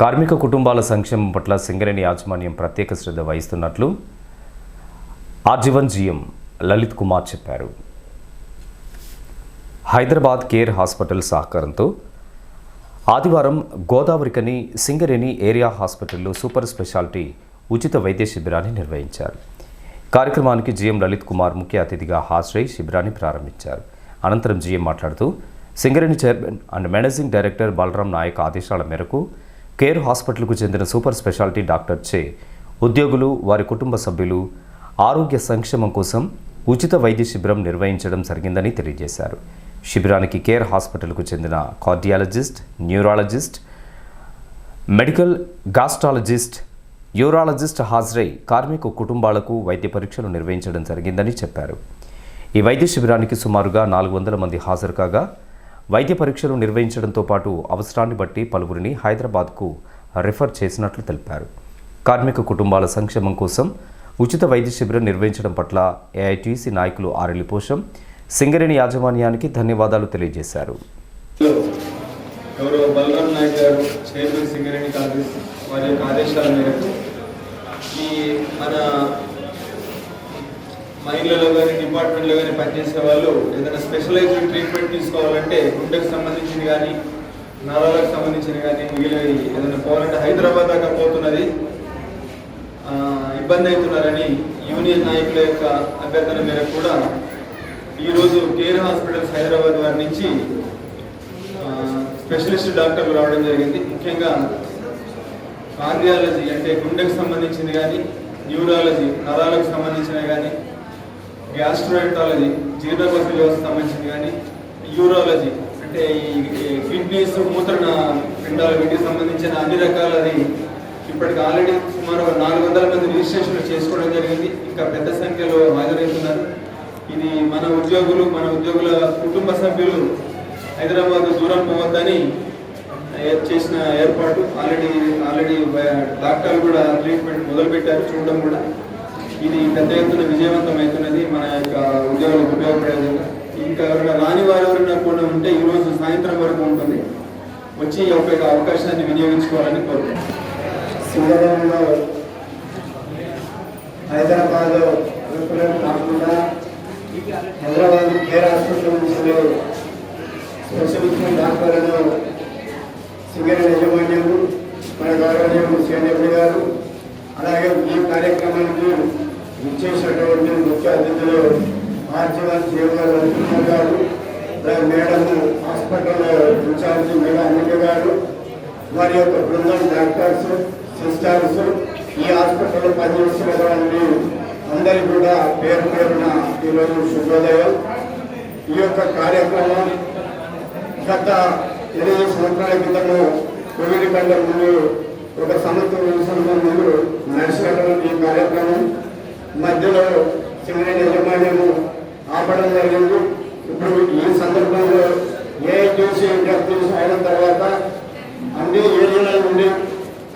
కార్మిక కుటుంబాల సంక్షేమం పట్ల సింగరేణి యాజమాన్యం ప్రత్యేక శ్రద్ధ వహిస్తున్నట్లు ఆజీవన్ జీఎం లలిత్ కుమార్ చెప్పారు. హైదరాబాద్ కేర్ హాస్పిటల్ సహకారంతో ఆదివారం గోదావరికని సింగరేణి ఏరియా హాస్పిటల్లో సూపర్ స్పెషాలిటీ ఉచిత వైద్య శిబిరాన్ని నిర్వహించారు. కార్యక్రమానికి జీఎం లలిత్ కుమార్ ముఖ్య అతిథిగా హాజరై శిబిరాన్ని ప్రారంభించారు. అనంతరం జీఎం మాట్లాడుతూ Singareni chairman and managing director Balram Naik ఆదేశాల మేరకు కేర్ హాస్పిటల్కు చెందిన సూపర్ స్పెషాలిటీ డాక్టర్ చే ఉద్యోగులు వారి కుటుంబ సభ్యులు ఆరోగ్య సంక్షేమం కోసం ఉచిత వైద్య శిబిరం నిర్వహించడం జరిగిందని తెలియజేశారు. శిబిరానికి కేర్ హాస్పిటల్కు చెందిన cardiologist neurologist medical gastrologist urologist హాజరై కార్మిక కుటుంబాలకు వైద్య పరీక్షలు నిర్వహించడం జరిగిందని చెప్పారు. ఈ వైద్య శిబిరానికి సుమారుగా నాలుగు వందల మంది హాజరు కాగా వైద్య పరీక్షలు నిర్వహించడంతో పాటు అవసరాన్ని బట్టి పలువురిని హైదరాబాద్కు రిఫర్ చేసినట్లు తెలిపారు. కార్మిక కుటుంబాల సంక్షేమం కోసం ఉచిత వైద్య శిబిరం నిర్వహించడం పట్ల ఏఐటీసీ నాయకులు ఆరెలి పోషం సింగరేణి యాజమాన్యానికి ధన్యవాదాలు తెలియజేశారు. గౌరవ బలరాం నాయక్ గారు చైర్మన్ సింగరేణి కాంగ్రెస్ వారి యొక్క ఆదేశాల మేరకు ఈ మన మైన్లలో కానీ డిపార్ట్మెంట్లో కానీ పనిచేసే వాళ్ళు ఏదైనా స్పెషలైజ్డ్ ట్రీట్మెంట్ తీసుకోవాలంటే గుండెకు సంబంధించింది కానీ నరాలకు సంబంధించింది కానీ మిగిలిన ఏదైనా పోవాలంటే హైదరాబాద్ దాకా పోతున్నది. ఇబ్బంది అవుతున్నారని యూనియన్ నాయకుల యొక్క అభ్యర్థన మేరకు కూడా ఈరోజు కేర్ హాస్పిటల్స్ హైదరాబాద్ వారి నుంచి స్పెషలిస్ట్ డాక్టర్లు రావడం జరిగింది. ముఖ్యంగా కార్డియాలజీ అంటే గుండెకు సంబంధించింది కానీ న్యూరాలజీ నరాలకు సంబంధించినవి కానీ గ్యాస్ట్రోఎంటాలజీ జీర్ణకోశ వ్యవస్థ సంబంధించింది కానీ యూరాలజీ అంటే ఈ కిడ్నీస్ మూత్రణ పిండాలు వీటికి సంబంధించిన అన్ని రకాలది ఇప్పటికి ఆల్రెడీ సుమారు ఒక నాలుగు వందల మంది రిజిస్ట్రేషన్ చేసుకోవడం జరిగింది. ఇంకా పెద్ద సంఖ్యలో హాజరవుతున్నారు. ఇది మన ఉద్యోగులు మన ఉద్యోగుల కుటుంబ సభ్యులు హైదరాబాద్ దూరం పోవద్దని చేసిన ఏర్పాటు. ఆల్రెడీ ఆల్రెడీ డాక్టర్లు కూడా ట్రీట్మెంట్ మొదలుపెట్టారు చూడడం కూడా. ఇది పెద్ద ఎత్తున విజయవంతమవుతున్నది మన యొక్క ఉద్యోగులకు ఉపయోగపడేది. ఇంకా ఎవరైనా రాని వారు ఎవరైనా కూడా ఉంటే ఈరోజు సాయంత్రం వరకు ఉంటుంది. వచ్చి ఈ యొక్క అవకాశాన్ని వినియోగించుకోవాలని కోరుతున్నాను సింగరేణిలో హైదరాబాద్ కాకుండా హైదరాబాద్ కేర్ హాస్పిటల్ స్పెషలిస్ట్ డాక్టర్లను సింగరేణి యజమాన్యము మన గౌరవనీయులు సీఎంఎండి గారు అలాగే ఈ కార్యక్రమానికి ఇచ్చేసినటువంటి ముఖ్య అతిథులు ఆర్జీవన్ జీవ గారు గారు madam hospital incharge madam Anika గారు వారి యొక్క బృందం డాక్టర్స్ సిస్టర్స్ ఈ హాస్పిటల్లో పనిచేస్తున్నటువంటి అందరికీ కూడా పేరు పేరున ఈరోజు శుభోదయం. ఈ యొక్క కార్యక్రమం గత ఎనిమిది సంవత్సరాల క్రితము కోవిడ్ కంటే ముందు ఒక సంవత్సరం సంవత్సరం ముందు నడిచినటువంటి ఈ కార్యక్రమం. మధ్యలో సింగరేణి యజమాన్యము ఆపడం జరిగింది. ఇప్పుడు ఈ సందర్భంలో ఏఐటీసీ ఇంటర్వ్యూస్ అయిన తర్వాత అన్ని ఏరియాల నుండి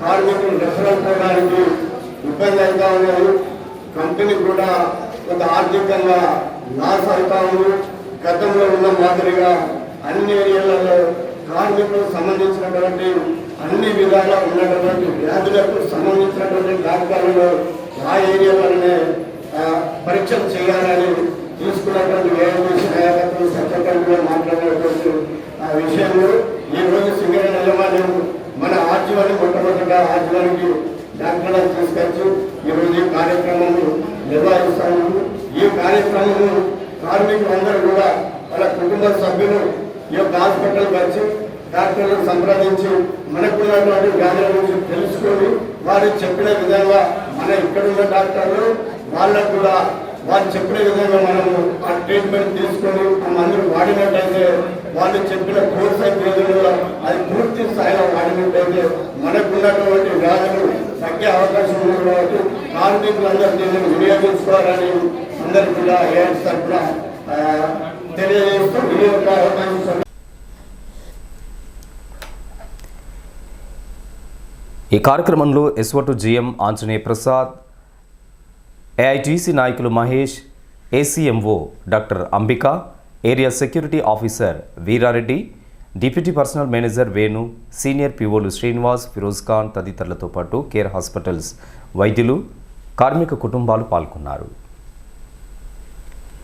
కార్మికులు రెఫరల్ అవ్వడానికి ఇబ్బంది అవుతా ఉన్నారు. కంపెనీ కూడా కొంత ఆర్థికంగా లాస్ అవుతా ఉంది. గతంలో ఉన్న మాదిరిగా అన్ని ఏరియాలలో కార్మికులకు సంబంధించినటువంటి అన్ని విధాలా ఉన్నటువంటి వ్యాధులకు సంబంధించినటువంటి డాక్టర్లు ఆ ఏరియాలోనే ఆ, పరీక్షలు చేయాలని తీసుకున్నటువంటి ఏఎంఎస్ నాయకత్వం సెక్రటరీగా మాట్లాడినటువంటి ఆ విషయంలో ఈరోజు రోజు సింగరేణి యజమాన్యం మన ఆర్జీవాన్ని మొట్టమొదటిగా ఆర్జీవానికి డాక్టర్లను తీసుకొచ్చి ఈరోజు ఈ కార్యక్రమం నిర్వహిస్తాము. ఈ కార్యక్రమము కార్మికులందరూ కూడా వాళ్ళ కుటుంబ సభ్యులు ఈ యొక్క హాస్పిటల్కి వచ్చి డాక్టర్లను సంప్రదించి మనకు ఉన్నటువంటి వ్యాధుల గురించి తెలుసుకొని వారు చెప్పిన విధంగా మన ఇక్కడ ఉన్న డాక్టర్లు వాళ్ళకు కూడా వాళ్ళు చెప్పిన విధంగా మనము ఆ ట్రీట్మెంట్ తీసుకొని ఆ మందులు వాడినట్టయితే వాళ్ళు చెప్పిన కోర్స్ అయిపోయేది అది పూర్తి స్థాయిలో వాడినట్టయితే మనకున్నటువంటి వ్యాధులు తగ్గే అవకాశం ఉంది కాబట్టి కార్మికులందరూ దీన్ని వినియోగించుకోవాలని అందరికీ కూడా ఏఎస్ తరఫున తెలియజేస్తూ ఈ యొక్క అవకాశం ఈ కార్యక్రమంలో ఎస్వటు జిఎం ఆంజనేయ ప్రసాద్ ఏఐటీసీ నాయకులు Mahesh ACMO doctor Ambika area security officer Veerareddy deputy personnel manager Venu senior పిఓలు Srinivas Feroz Khan తదితరులతో పాటు కేర్ హాస్పిటల్స్ వైద్యులు కార్మిక కుటుంబాలు పాల్గొన్నారు.